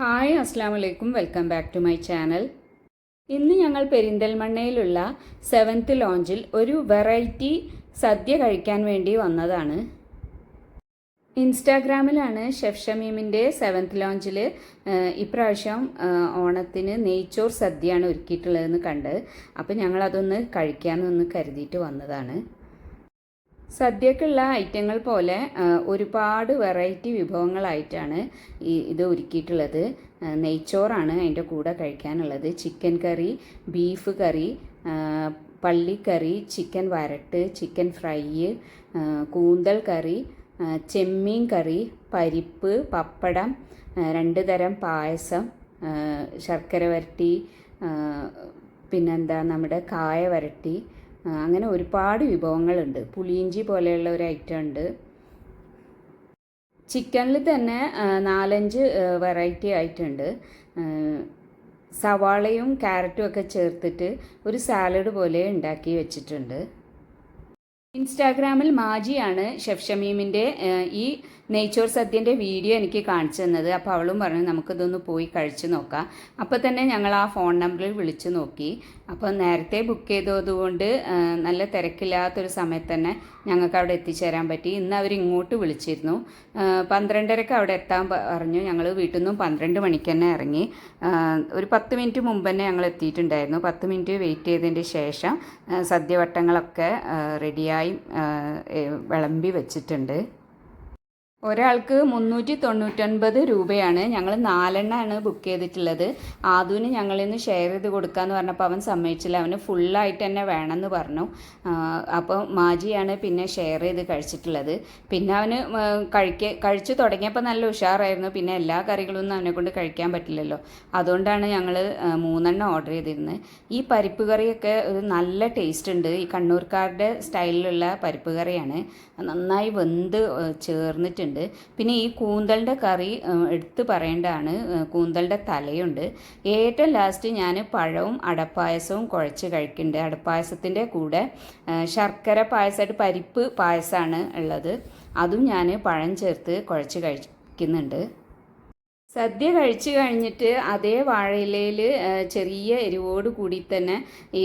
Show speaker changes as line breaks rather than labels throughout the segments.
Hi അസ്സാം വലൈക്കും welcome back to my channel. ഇന്ന് ഞങ്ങൾ പെരിന്തൽമണ്ണയിലുള്ള സെവൻത്ത് ലോഞ്ചിൽ ഒരു വെറൈറ്റി സദ്യ കഴിക്കാൻ വേണ്ടി വന്നതാണ്. ഇൻസ്റ്റാഗ്രാമിലാണ് ഷെഫ് ഷമീമിന്റെ സെവൻത്ത് ലോഞ്ചിൽ ഇപ്രാവശ്യം ഓണത്തിന് നെയ്ച്ചോർ സദ്യയാണ് ഒരുക്കിയിട്ടുള്ളതെന്ന് കണ്ട്. അപ്പോൾ ഞങ്ങളതൊന്ന് കഴിക്കാമെന്നൊന്ന് കരുതിയിട്ട് വന്നതാണ്. സദ്യക്കുള്ള ഐറ്റങ്ങൾ പോലെ ഒരുപാട് വെറൈറ്റി വിഭവങ്ങളായിട്ടാണ് ഈ ഇത് ഒരുക്കിയിട്ടുള്ളത്. നെയ്ച്ചോറാണ് അതിന്റെ കൂടെ കഴിക്കാനുള്ളത്. ചിക്കൻ കറി ബീഫ് കറി പള്ളിക്കറി ചിക്കൻ വരട്ട് ചിക്കൻ ഫ്രൈ കൂന്തൽ കറി ചെമ്മീൻ കറി പരിപ്പ് പപ്പടം രണ്ട് തരം പായസം ശർക്കര വരട്ടി പിന്നെന്താ നമ്മുടെ കായ വരട്ടി അങ്ങനെ ഒരുപാട് വിഭവങ്ങളുണ്ട്. പുളിയിഞ്ചി പോലെയുള്ള ഒരു ഐറ്റം ഉണ്ട്. ചിക്കനിൽ തന്നെ നാലഞ്ച് വെറൈറ്റി ആയിട്ടുണ്ട് സവാളയും ക്യാരറ്റും ഒക്കെ ചേർത്തിട്ട് ഒരു സാലഡ് പോലെ ഉണ്ടാക്കി വെച്ചിട്ടുണ്ട്. ഇൻസ്റ്റാഗ്രാമിൽ മാജിയാണ് ഷെഫ് ഷമീമിന്റെ ഈ നെയ്ച്ചോർ സദ്യന്റെ വീഡിയോ എനിക്ക് കാണിച്ചു തന്നത്. അപ്പോൾ അവളും പറഞ്ഞു നമുക്കിതൊന്ന് പോയി കഴിച്ചു നോക്കാം. അപ്പോൾ തന്നെ ഞങ്ങൾ ആ ഫോൺ നമ്പറിൽ വിളിച്ചു നോക്കി. അപ്പോൾ നേരത്തെ ബുക്ക് ചെയ്തതുകൊണ്ട് നല്ല തിരക്കില്ലാത്തൊരു സമയത്ത് തന്നെ ഞങ്ങൾക്ക് അവിടെ എത്തിച്ചേരാൻ പറ്റി. ഇന്ന് അവർ ഇങ്ങോട്ട് വിളിച്ചിരുന്നു. പന്ത്രണ്ടരക്ക് അവിടെ എത്താൻ പറഞ്ഞു. ഞങ്ങൾ വീട്ടിൽ നിന്നും പന്ത്രണ്ട് മണിക്ക് തന്നെ ഇറങ്ങി. ഒരു പത്ത് മിനിറ്റ് മുമ്പ് തന്നെ ഞങ്ങൾ എത്തിയിട്ടുണ്ടായിരുന്നു. പത്ത് മിനിറ്റ് വെയിറ്റ് ചെയ്തതിന്റെ ശേഷം സദ്യവട്ടങ്ങളൊക്കെ റെഡിയായി ഏഹ്, വിളമ്പി വെച്ചിട്ടുണ്ട്. ഒരാൾക്ക് മുന്നൂറ്റി തൊണ്ണൂറ്റൊൻപത് രൂപയാണ്. ഞങ്ങൾ നാലെണ്ണമാണ് ബുക്ക് ചെയ്തിട്ടുള്ളത്. ആദുവിന് ഞങ്ങളിൽ നിന്ന് ഷെയർ ചെയ്ത് കൊടുക്കാമെന്ന് പറഞ്ഞപ്പോൾ അവൻ സമ്മതിച്ചില്ല. അവന് ഫുള്ളായിട്ട് തന്നെ വേണമെന്ന് പറഞ്ഞു. അപ്പോൾ മാജിയാണ് പിന്നെ ഷെയർ ചെയ്ത് കഴിച്ചിട്ടുള്ളത്. പിന്നെ അവന് കഴിക്ക കഴിച്ചു തുടങ്ങിയപ്പോൾ നല്ല ഉഷാറായിരുന്നു. പിന്നെ എല്ലാ കറികളൊന്നും അവനെ കൊണ്ട് കഴിക്കാൻ പറ്റില്ലല്ലോ. അതുകൊണ്ടാണ് ഞങ്ങൾ മൂന്നെണ്ണം ഓർഡർ ചെയ്തിരുന്നത് ഈ പരിപ്പ് കറിയൊക്കെ ഒരു നല്ല ടേസ്റ്റ് ഉണ്ട്. ഈ കണ്ണൂർക്കാരുടെ സ്റ്റൈലിലുള്ള പരിപ്പ് കറിയാണ്. നന്നായി വെന്ത് ഏഹ്, ചേർന്നിട്ടുണ്ട് പിന്നെ ഈ കൂന്തലിന്റെ കറി എടുത്തു പറയേണ്ടതാണ്. കൂന്തലിന്റെ തലയുണ്ട്. ഏറ്റവും ലാസ്റ്റ് ഞാൻ പഴവും അടപ്പായസവും കുഴച്ച് കഴിക്കുന്നുണ്ട്. അടപ്പായസത്തിന്റെ കൂടെ ശർക്കര പായസമായിട്ട് പരിപ്പ് പായസമാണ് ഉള്ളത്. അതും ഞാൻ പഴം ചേർത്ത് കുഴച്ച് കഴിക്കുന്നുണ്ട്. സദ്യ കഴിച്ചു കഴിഞ്ഞിട്ട് അതേ വാഴയിലയിൽ ചെറിയ എരിവോട് കൂടി തന്നെ ഈ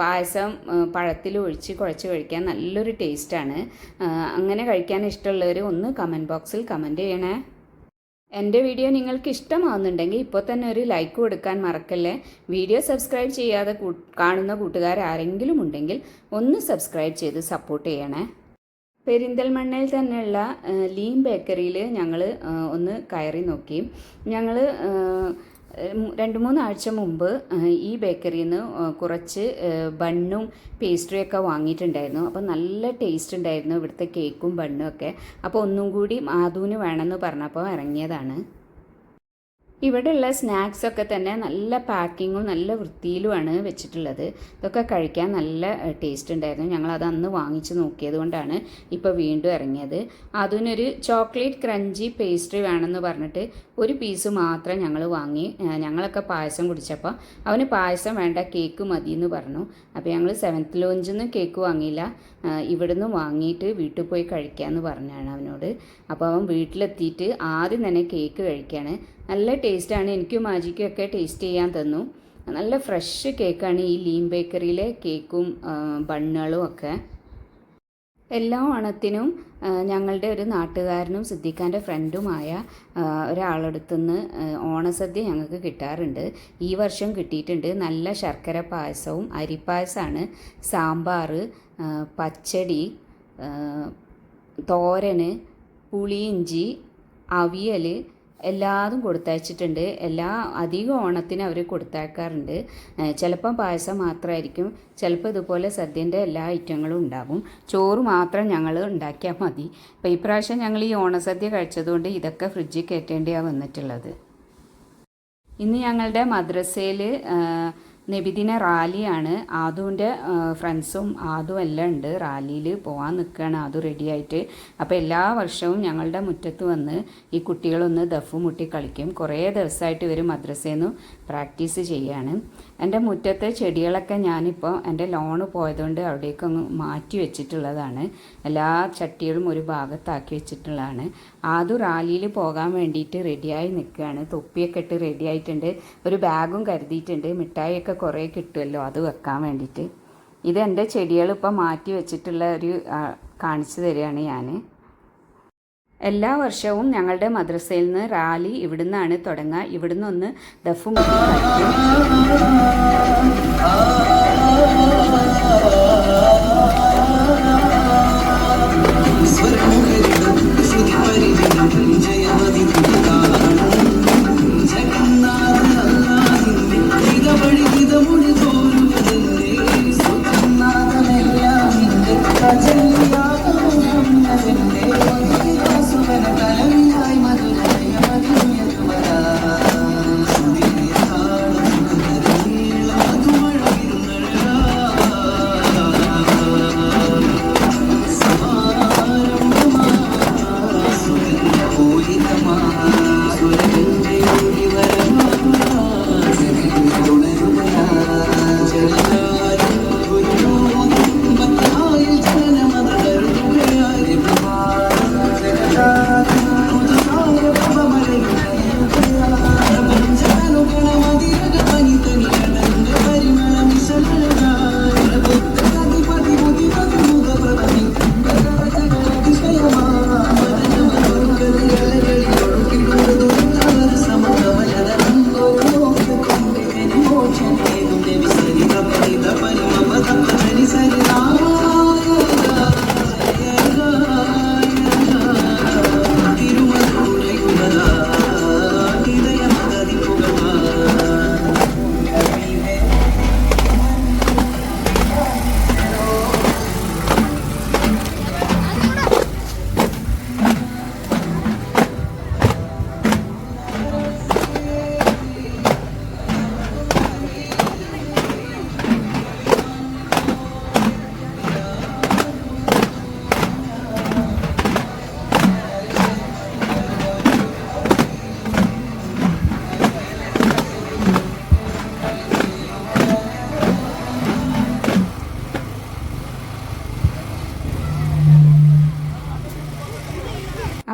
പായസം പഴത്തിൽ ഒഴിച്ച് കുഴച്ച് കഴിക്കാൻ നല്ലൊരു ടേസ്റ്റാണ്. അങ്ങനെ കഴിക്കാൻ ഇഷ്ടമുള്ളവർ ഒന്ന് കമന്റ് ബോക്സിൽ കമന്റ് ചെയ്യണേ. എന്റെ വീഡിയോ നിങ്ങൾക്ക് ഇഷ്ടമാവുന്നുണ്ടെങ്കിൽ ഇപ്പോൾ തന്നെ ഒരു ലൈക്ക് കൊടുക്കാൻ മറക്കല്ലേ? വീഡിയോ സബ്സ്ക്രൈബ് ചെയ്യാതെ കാണുന്ന കൂട്ടുകാർ ആരെങ്കിലും ഉണ്ടെങ്കിൽ ഒന്ന് സബ്സ്ക്രൈബ് ചെയ്ത് സപ്പോർട്ട് ചെയ്യണേ. പെരിന്തൽമണ്ണയിൽ തന്നെയുള്ള ലീം ബേക്കറിയിൽ ഞങ്ങൾ ഒന്ന് കയറി നോക്കി. ഞങ്ങൾ രണ്ട് മൂന്ന് ആഴ്ച മുമ്പ് ഈ ബേക്കറിയിൽ നിന്ന് കുറച്ച് ബണ്ണും പേസ്ട്രിയൊക്കെ വാങ്ങിയിട്ടുണ്ടായിരുന്നു. അപ്പോൾ നല്ല ടേസ്റ്റ് ഉണ്ടായിരുന്നു ഇവിടുത്തെ കേക്കും ബണ്ണും ഒക്കെ. അപ്പോൾ ഒന്നും കൂടി മാധുവിന് വേണമെന്ന് പറഞ്ഞപ്പോൾ ഇറങ്ങിയതാണ്. ഇവിടെയുള്ള സ്നാക്സ് ഒക്കെ തന്നെ നല്ല പാക്കിങ്ങും നല്ല വൃത്തിയിലുമാണ് വെച്ചിട്ടുള്ളത്. ഇതൊക്കെ കഴിക്കാൻ നല്ല ടേസ്റ്റ് ഉണ്ടായിരുന്നു. ഞങ്ങൾ അത് അന്ന് വാങ്ങിച്ച് നോക്കിയത് കൊണ്ടാണ് ഇപ്പോൾ വീണ്ടും ഇറങ്ങിയത്. അതിനൊരു ചോക്ലേറ്റ് ക്രഞ്ചി പേസ്ട്രി വേണമെന്ന് പറഞ്ഞിട്ട് ഒരു പീസ് മാത്രം ഞങ്ങൾ വാങ്ങി. ഞങ്ങളൊക്കെ പായസം കുടിച്ചപ്പോൾ അവന് പായസം വേണ്ട കേക്ക് മതി എന്ന് പറഞ്ഞു. അപ്പോൾ ഞങ്ങൾ സെവൻത്ത് ലോഞ്ചിൽ നിന്ന് കേക്ക് വാങ്ങിയില്ല. ഇവിടുന്ന് വാങ്ങിയിട്ട് വീട്ടിൽ പോയി കഴിക്കാമെന്ന് പറഞ്ഞാണ് അവനോട്. അപ്പോൾ അവൻ വീട്ടിലെത്തിയിട്ട് ആദ്യം തന്നെ കേക്ക് കഴിക്കുകയാണ് നല്ല ടേസ്റ്റാണ്. എനിക്കും മാജിക്കും ഒക്കെ ടേസ്റ്റ് ചെയ്യാൻ തന്നു. നല്ല ഫ്രഷ് കേക്കാണ് ഈ ലീം ബേക്കറിയിലെ കേക്കും ബണ്ണുകളും ഒക്കെ. എല്ലാ ഓണത്തിനും ഞങ്ങളുടെ ഒരു നാട്ടുകാരനും സിദ്ദിഖാന്റെ ഫ്രണ്ടുമായ ഒരാളടുത്തുനിന്ന് ഓണസദ്യ ഞങ്ങൾക്ക് കിട്ടാറുണ്ട്. ഈ വർഷം കിട്ടിയിട്ടുണ്ട്. നല്ല ശർക്കര പായസവും അരിപ്പായസമാണ് സാമ്പാർ പച്ചടി തോരന് പുളിയിഞ്ചി അവിയൽ എല്ലാതും കൊടുത്തയച്ചിട്ടുണ്ട്. എല്ലാ അധികം ഓണത്തിന് അവർ കൊടുത്തയക്കാറുണ്ട്. ചിലപ്പം പായസം മാത്രമായിരിക്കും ചിലപ്പോൾ ഇതുപോലെ സദ്യന്റെ എല്ലാ ഐറ്റങ്ങളും ഉണ്ടാകും ചോറ് മാത്രം ഞങ്ങൾ ഉണ്ടാക്കിയാൽ മതി. അപ്പോൾ ഇപ്രാവശ്യം ഞങ്ങൾ ഈ ഓണസദ്യ കഴിച്ചതുകൊണ്ട് ഇതൊക്കെ ഫ്രിഡ്ജിൽ കയറ്റേണ്ടിയാണ് വന്നിട്ടുള്ളത്. ഇന്ന് ഞങ്ങളുടെ മദ്രസയിൽ
നബിദിന റാലിയാണ്. ആദുവിന്റെ ഫ്രണ്ട്സും ആദു എല്ലാം ഉണ്ട്. റാലിയിൽ പോകാൻ നിൽക്കുകയാണ് ആദു റെഡിയായിട്ട് അപ്പോൾ എല്ലാ വർഷവും ഞങ്ങളുടെ മുറ്റത്ത് വന്ന് ഈ കുട്ടികളൊന്ന് ദഫ് മുട്ടി കളിക്കും. കുറേ ദിവസമായിട്ട് ഇവർ മദ്രസയിൽ നിന്ന് പ്രാക്ടീസ് ചെയ്യാണ്. എന്റെ മുറ്റത്തെ ചെടികളൊക്കെ ഞാനിപ്പോൾ എന്റെ ലോണ് പോയതുകൊണ്ട് അവിടേക്ക് അങ്ങ് മാറ്റി വെച്ചിട്ടുള്ളതാണ്. എല്ലാ ചട്ടികളും ഒരു ഭാഗത്താക്കി വെച്ചിട്ടുള്ളതാണ്. ആദു റാലിയിൽ പോകാൻ വേണ്ടിയിട്ട് റെഡിയായി നിൽക്കുകയാണ് തൊപ്പിയൊക്കെ ഇട്ട് റെഡിയായിട്ടുണ്ട് ഒരു ബാഗും കരുതിയിട്ടുണ്ട്. മിഠായിയൊക്കെ കുറേ കിട്ടുമല്ലോ അത് വെക്കാൻ വേണ്ടിയിട്ട്. ഇത് എന്റെ ചെടികൾ ഇപ്പം മാറ്റി വെച്ചിട്ടുള്ള ഒരു കാണിച്ചു തരികയാണ് ഞാൻ എല്ലാ വർഷവും ഞങ്ങളുടെ മദ്രസയിൽ നിന്ന് റാലി ഇവിടുന്നാണ് തുടങ്ങുക. ഇവിടുന്ന് ഒന്ന് ദഫ്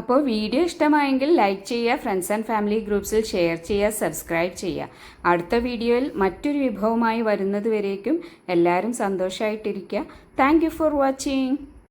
അപ്പോൾ വീഡിയോ ഇഷ്ടമായെങ്കിൽ ലൈക്ക് ചെയ്യുക ഫ്രണ്ട്സ് ആൻഡ് ഫാമിലി ഗ്രൂപ്പ്സിൽ ഷെയർ ചെയ്യുക സബ്സ്ക്രൈബ് ചെയ്യുക. അടുത്ത വീഡിയോയിൽ മറ്റൊരു വിഭവമായി വരുന്നത് വരേക്കും എല്ലാവരും സന്തോഷമായിട്ടിരിക്കുക താങ്ക് ഫോർ വാച്ചിങ്